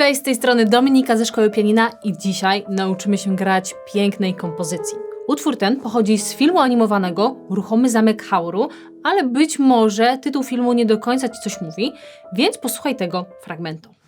Cześć, z tej strony Dominika ze Szkoły Pianina i dzisiaj nauczymy się grać pięknej kompozycji. Utwór ten pochodzi z filmu animowanego Ruchomy Zamek Hauru, ale być może tytuł filmu nie do końca Ci coś mówi, więc posłuchaj tego fragmentu.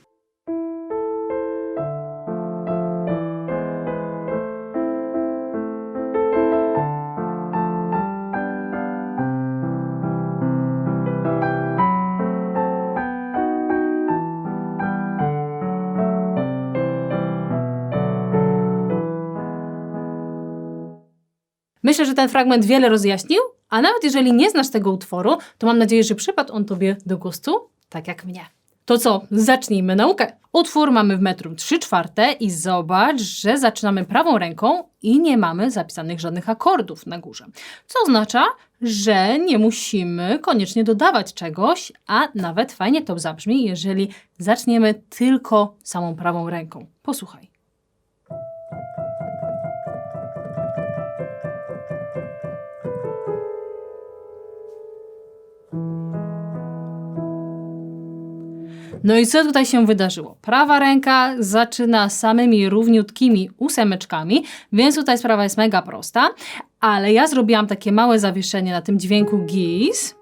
Myślę, że ten fragment wiele rozjaśnił, a nawet jeżeli nie znasz tego utworu, to mam nadzieję, że przypadł on Tobie do gustu, tak jak mnie. To co, zacznijmy naukę. Utwór mamy w metrum 3 czwarte i zobacz, że zaczynamy prawą ręką i nie mamy zapisanych żadnych akordów na górze. Co oznacza, że nie musimy koniecznie dodawać czegoś, a nawet fajnie to zabrzmi, jeżeli zaczniemy tylko samą prawą ręką. Posłuchaj. No i co tutaj się wydarzyło? Prawa ręka zaczyna samymi równiutkimi ósemeczkami, więc tutaj sprawa jest mega prosta, ale ja zrobiłam takie małe zawieszenie na tym dźwięku gis.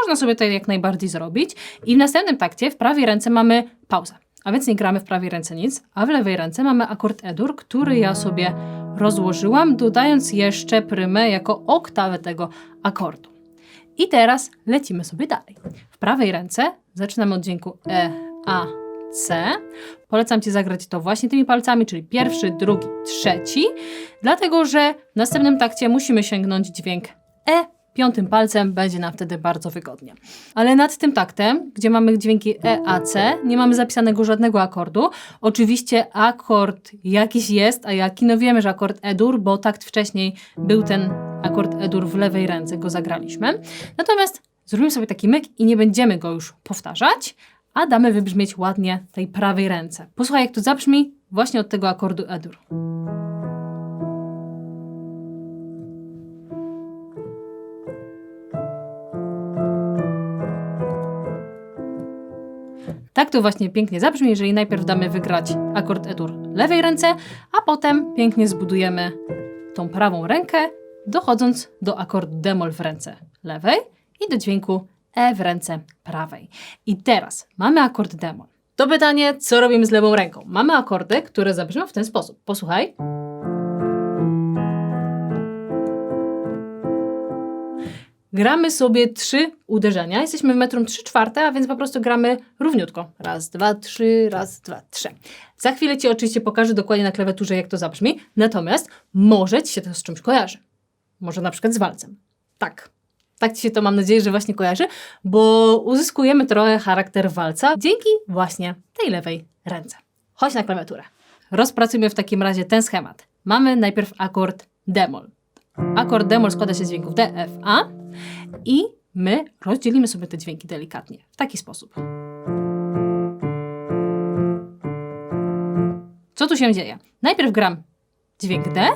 Można sobie to jak najbardziej zrobić. I w następnym takcie w prawej ręce mamy pauzę. A więc nie gramy w prawej ręce nic, a w lewej ręce mamy akord E-dur, który ja sobie rozłożyłam, dodając jeszcze prymę jako oktawę tego akordu. I teraz lecimy sobie dalej. W prawej ręce zaczynamy od dźwięku E, A, C. Polecam Ci zagrać to właśnie tymi palcami, czyli pierwszy, drugi, trzeci, dlatego że w następnym takcie musimy sięgnąć dźwięk E. Piątym palcem będzie nam wtedy bardzo wygodnie. Ale nad tym taktem, gdzie mamy dźwięki E, A, C, nie mamy zapisanego żadnego akordu. Oczywiście akord jakiś jest, a jaki? No wiemy, że akord E-dur, bo takt wcześniej był ten akord E-dur w lewej ręce, go zagraliśmy. Natomiast zrobimy sobie taki myk i nie będziemy go już powtarzać, a damy wybrzmieć ładnie tej prawej ręce. Posłuchaj, jak to zabrzmi właśnie od tego akordu E-dur. Tak to właśnie pięknie zabrzmi, jeżeli najpierw damy wygrać akord E-dur lewej ręce, a potem pięknie zbudujemy tą prawą rękę, dochodząc do akordu demol w ręce lewej i do dźwięku E w ręce prawej. I teraz mamy akord demol. To pytanie, co robimy z lewą ręką? Mamy akordy, które zabrzmią w ten sposób. Posłuchaj. Gramy sobie trzy uderzenia. Jesteśmy w metrum 3 czwarte, a więc po prostu gramy równiutko. Raz, dwa, trzy, raz, dwa, trzy. Za chwilę Ci oczywiście pokażę dokładnie na klawiaturze, jak to zabrzmi. Natomiast może Ci się to z czymś kojarzy. Może na przykład z walcem. Tak. Tak Ci się to mam nadzieję, że właśnie kojarzy, bo uzyskujemy trochę charakter walca dzięki właśnie tej lewej ręce. Chodź na klawiaturę. Rozpracujmy w takim razie ten schemat. Mamy najpierw akord demol. Akord demol składa się z dźwięków D, F, A i my rozdzielimy sobie te dźwięki delikatnie w taki sposób. Co tu się dzieje? Najpierw gram dźwięk D,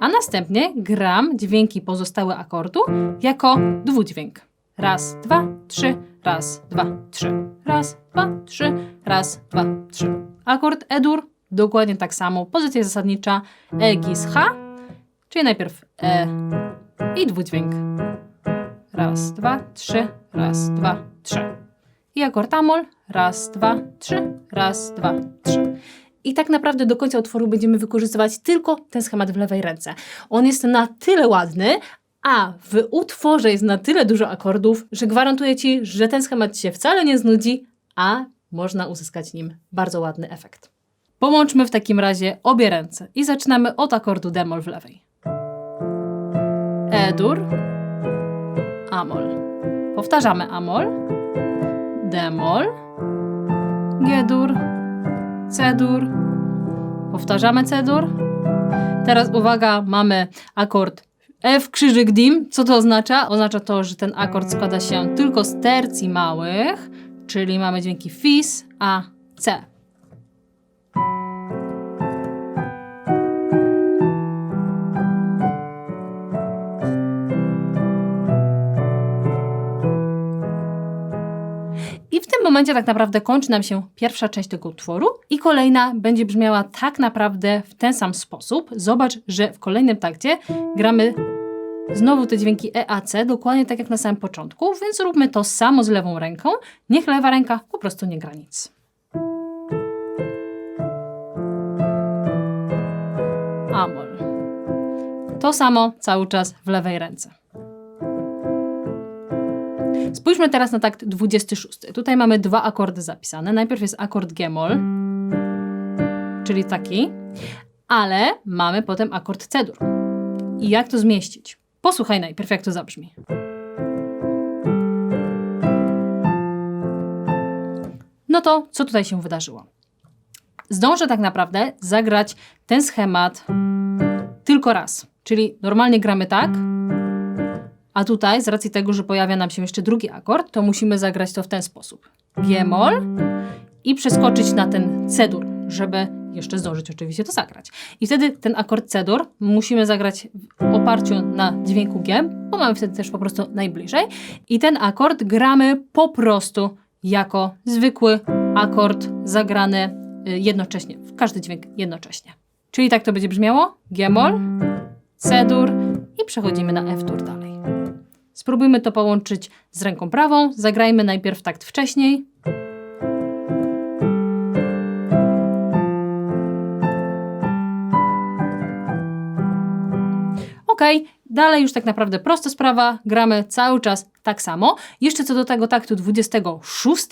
a następnie gram dźwięki pozostałe akordu jako dwudźwięk. Raz, dwa, trzy, raz, dwa, trzy, raz, dwa, trzy, raz, dwa, trzy. Akord E-dur dokładnie tak samo. Pozycja zasadnicza E, gis, H, czyli najpierw E i dwudźwięk. Raz, dwa, trzy, raz, dwa, trzy. I akord amol. Raz, dwa, trzy, raz, dwa, trzy. I tak naprawdę do końca utworu będziemy wykorzystywać tylko ten schemat w lewej ręce. On jest na tyle ładny, a w utworze jest na tyle dużo akordów, że gwarantuję Ci, że ten schemat się wcale nie znudzi, a można uzyskać nim bardzo ładny efekt. Połączmy w takim razie obie ręce i zaczynamy od akordu demol w lewej. E-dur, Amol. Powtarzamy Amol, Demol, G-dur, C-dur. Powtarzamy C-dur. Teraz uwaga, mamy akord F krzyżyk dim. Co to oznacza? Oznacza to, że ten akord składa się tylko z tercji małych, czyli mamy dźwięki fis, a, c. momencie tak naprawdę kończy nam się pierwsza część tego utworu i kolejna będzie brzmiała tak naprawdę w ten sam sposób. Zobacz, że w kolejnym takcie gramy znowu te dźwięki E, A, C, dokładnie tak jak na samym początku, więc róbmy to samo z lewą ręką. Niech lewa ręka po prostu nie gra nic. Amol. To samo cały czas w lewej ręce. Spójrzmy teraz na takt 26. Tutaj mamy dwa akordy zapisane. Najpierw jest akord G-moll, czyli taki, ale mamy potem akord C-dur. I jak to zmieścić? Posłuchaj najpierw, jak to zabrzmi. No to co tutaj się wydarzyło? Zdążę tak naprawdę zagrać ten schemat tylko raz. Czyli normalnie gramy tak, a tutaj z racji tego, że pojawia nam się jeszcze drugi akord, to musimy zagrać to w ten sposób. G-moll i przeskoczyć na ten C-dur, żeby jeszcze zdążyć oczywiście to zagrać. I wtedy ten akord C-dur musimy zagrać w oparciu na dźwięku G, bo mamy wtedy też po prostu najbliżej. I ten akord gramy po prostu jako zwykły akord zagrany y, jednocześnie, w każdy dźwięk jednocześnie. Czyli tak to będzie brzmiało: G-moll, C-dur i przechodzimy na F-dur dalej. Spróbujmy to połączyć z ręką prawą. Zagrajmy najpierw takt wcześniej. Ok, dalej już tak naprawdę prosta sprawa, gramy cały czas tak samo. Jeszcze co do tego taktu 26,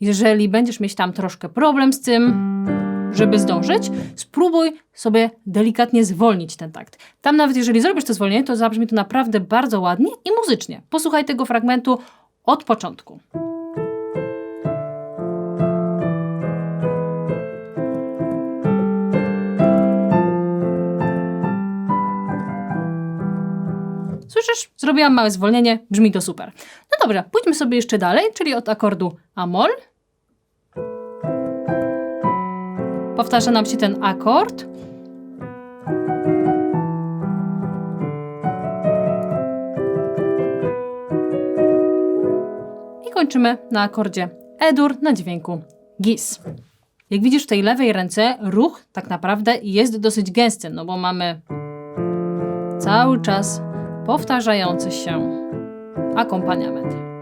jeżeli będziesz mieć tam troszkę problem z tym, żeby zdążyć, spróbuj sobie delikatnie zwolnić ten takt. Tam nawet jeżeli zrobisz to zwolnienie, to zabrzmi to naprawdę bardzo ładnie i muzycznie. Posłuchaj tego fragmentu od początku. Słyszysz? Zrobiłam małe zwolnienie, brzmi to super. No dobrze, pójdźmy sobie jeszcze dalej, czyli od akordu Amol. Powtarza nam się ten akord. I kończymy na akordzie E-dur na dźwięku GIS. Jak widzisz w tej lewej ręce ruch tak naprawdę jest dosyć gęsty, no bo mamy cały czas powtarzający się akompaniament.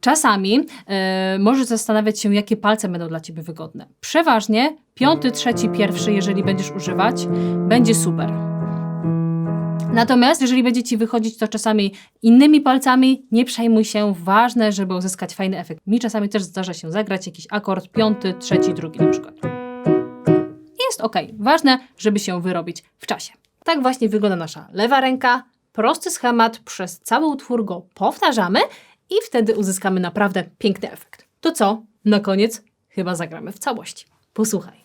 Czasami e, możesz zastanawiać się, jakie palce będą dla Ciebie wygodne. Przeważnie piąty, trzeci, pierwszy, jeżeli będziesz używać, będzie super. Natomiast jeżeli będzie Ci wychodzić to czasami innymi palcami, nie przejmuj się, ważne, żeby uzyskać fajny efekt. Mi czasami też zdarza się zagrać jakiś akord piąty, trzeci, drugi na przykład. Jest ok. Ważne, żeby się wyrobić w czasie. Tak właśnie wygląda nasza lewa ręka. Prosty schemat, przez cały utwór go powtarzamy i wtedy uzyskamy naprawdę piękny efekt. To co? Na koniec chyba zagramy w całości. Posłuchaj.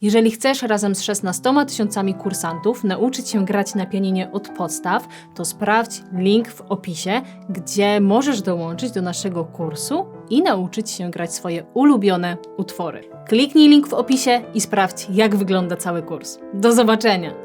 Jeżeli chcesz razem z 16 tysiącami kursantów nauczyć się grać na pianinie od podstaw, to sprawdź link w opisie, gdzie możesz dołączyć do naszego kursu i nauczyć się grać swoje ulubione utwory. Kliknij link w opisie i sprawdź, jak wygląda cały kurs. Do zobaczenia!